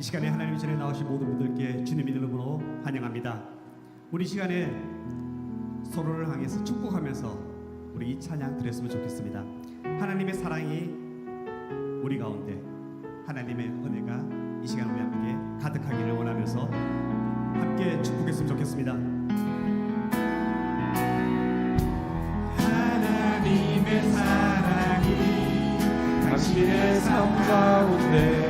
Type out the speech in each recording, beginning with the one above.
이 시간에 하나님 전에 나오신 모든 분들께 주님의 이름으로 환영합니다. 우리 시간에 서로를 향해서 축복하면서 우리 이 찬양 드렸으면 좋겠습니다. 하나님의 사랑이 우리 가운데 하나님의 은혜가 이 시간 우리 함께 가득하기를 원하면서 함께 축복했으면 좋겠습니다. 하나님의 사랑이 당신의 삶 가운데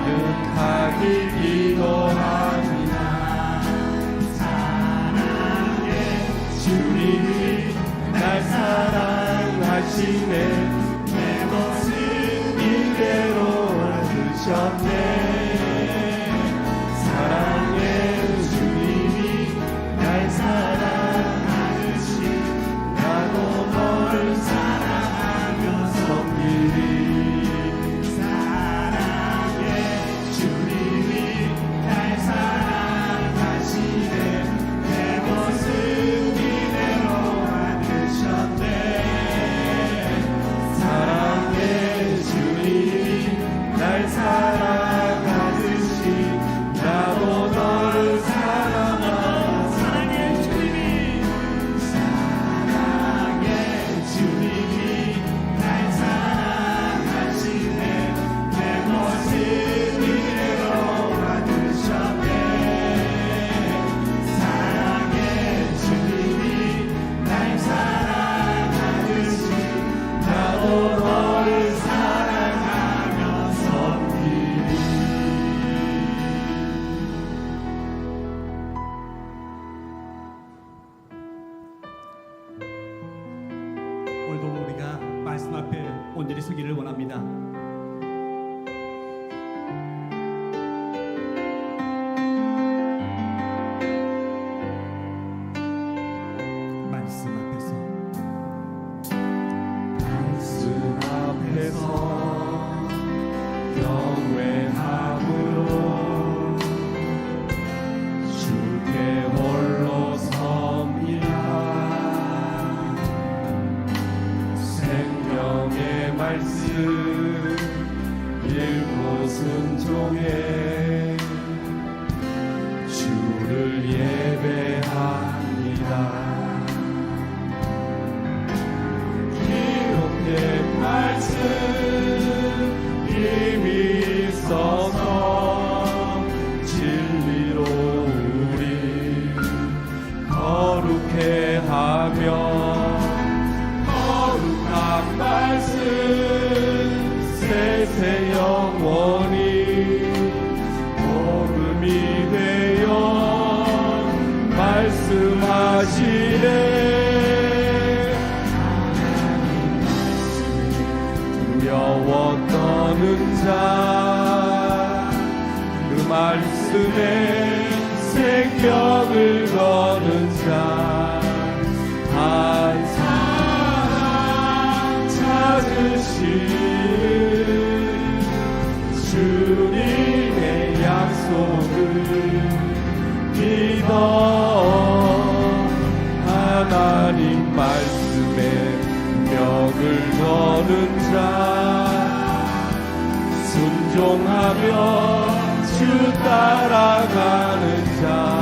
가득하길 기도합니다. 사랑의 주님이 날 사랑하시네 생명을 거는 자한 사람 찾으시는 주님의 약속을 믿어 하나님 말씀에 벽을 거는 자 순종하며 주 따라가는 자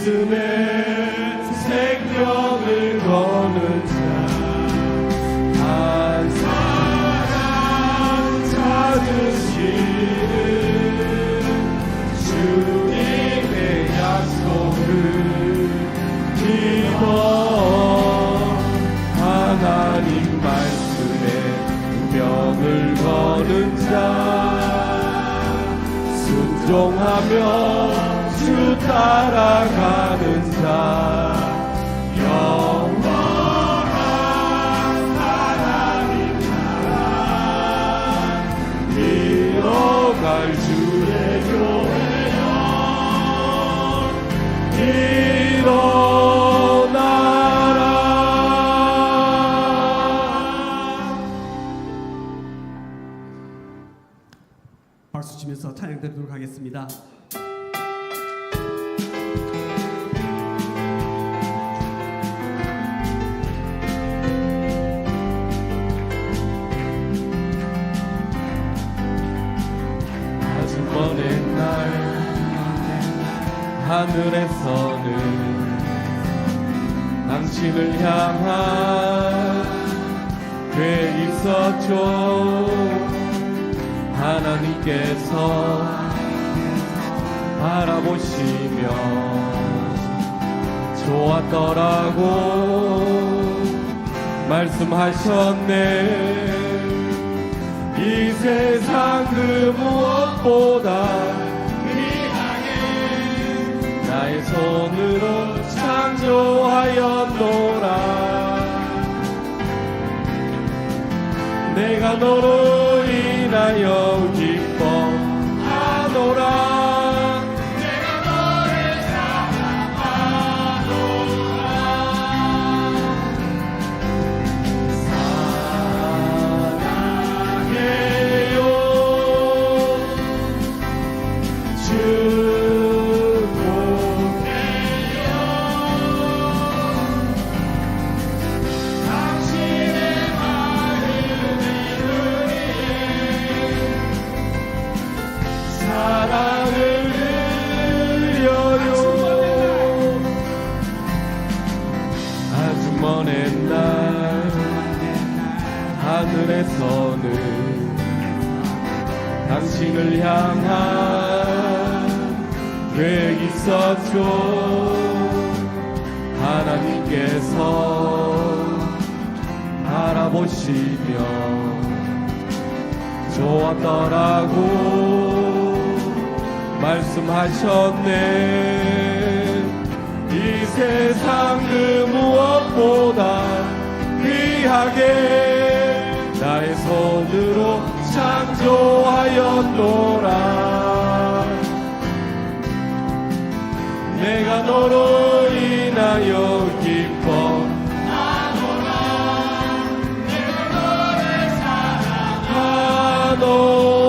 말씀에 드리도록 하겠습니다. 당신을 향한 계획 있었죠 하나님께서 바라보시며 좋았더라고 말씀하셨네. 이 세상 그 무엇보다 귀하게 나의 손으로 창조하였노라. 내가 너로 인하여 기뻐 있었죠 하나님께서 바라보시며 좋았더라고 말씀하셨네. 이 세상 그 무엇보다 귀하게 나의 손으로 창조하였노라 내가 너로 인하여 기뻐하노라 내가 너를 사랑하노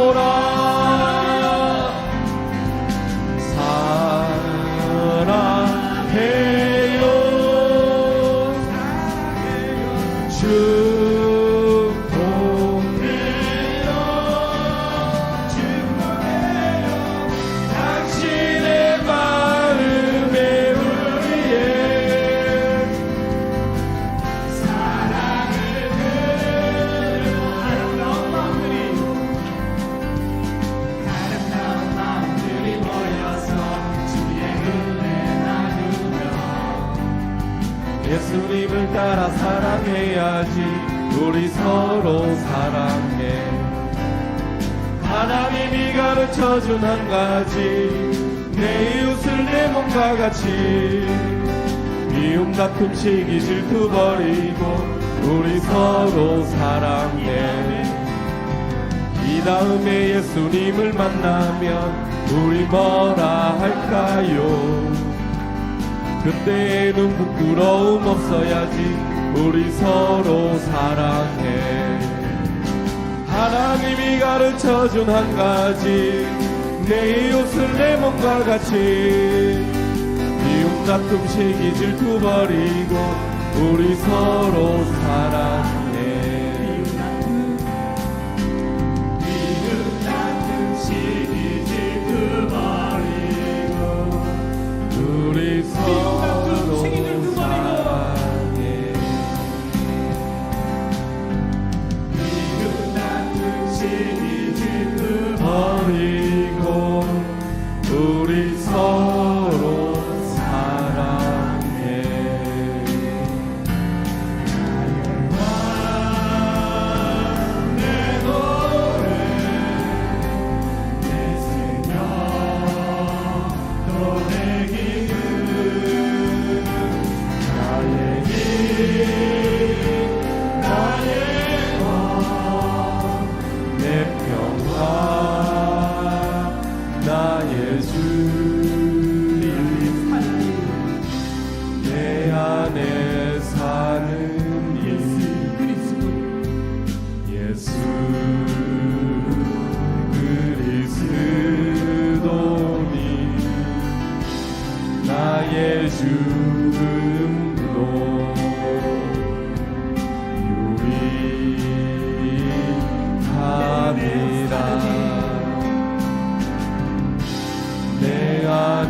예수님을 따라 사랑해야지 우리 서로 사랑해. 하나님이 가르쳐준 한 가지 내 이웃을 내 몸과 같이 미움 다툼 시기 질투 버리고 우리 서로 사랑해. 이 다음에 예수님을 만나면 우리 뭐라 할까요? 그때에는 부 부러움 없어야지 우리 서로 사랑해. 하나님이 가르쳐준 한 가지 내 이웃을 내 몸과 같이. 미움 다툼 시기 질투 버리고 우리 서로 사랑해. 우리 서로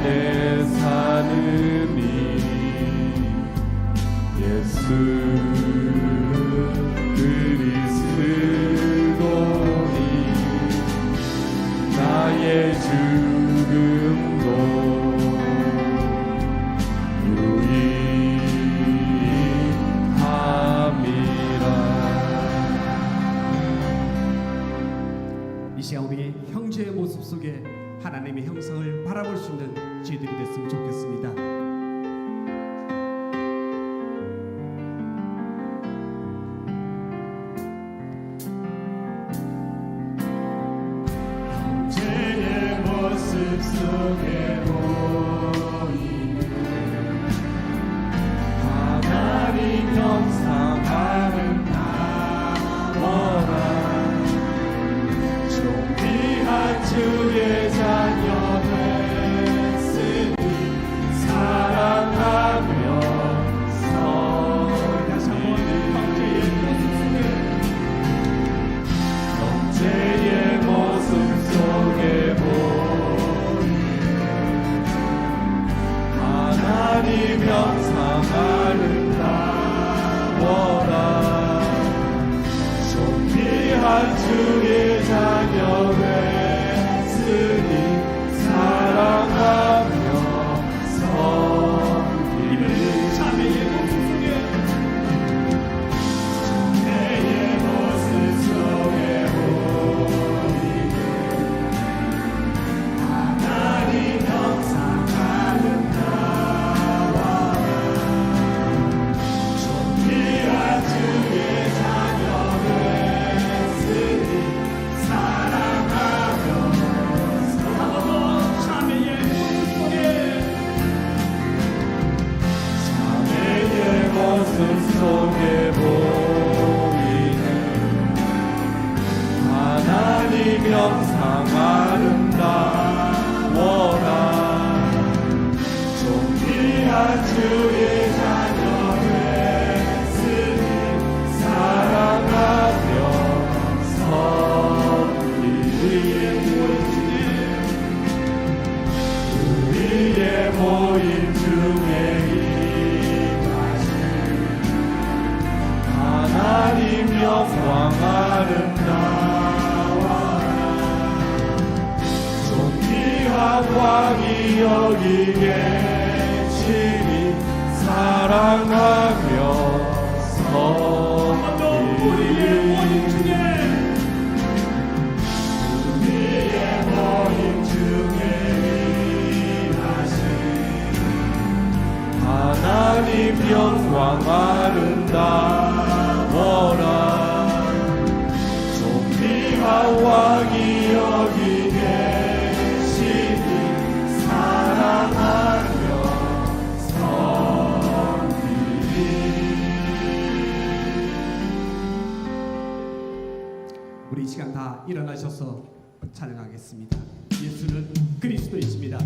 안에 사는 이 예수 그리스도니 나의 죽음도 이라. 이 시간 우리 형제의 모습 속에 하나님의 형상을 바라볼 수 있는 저희들이 됐으면 좋겠습니다. 속에 왕이 여기겠지니 사랑하며 섬기리 우리의 모임 중에 일하신 하나님 영광 아름다워라 존귀한 왕이 여기 시간 다 일어나셔서 찬양하겠습니다. 예수는 그리스도이십니다.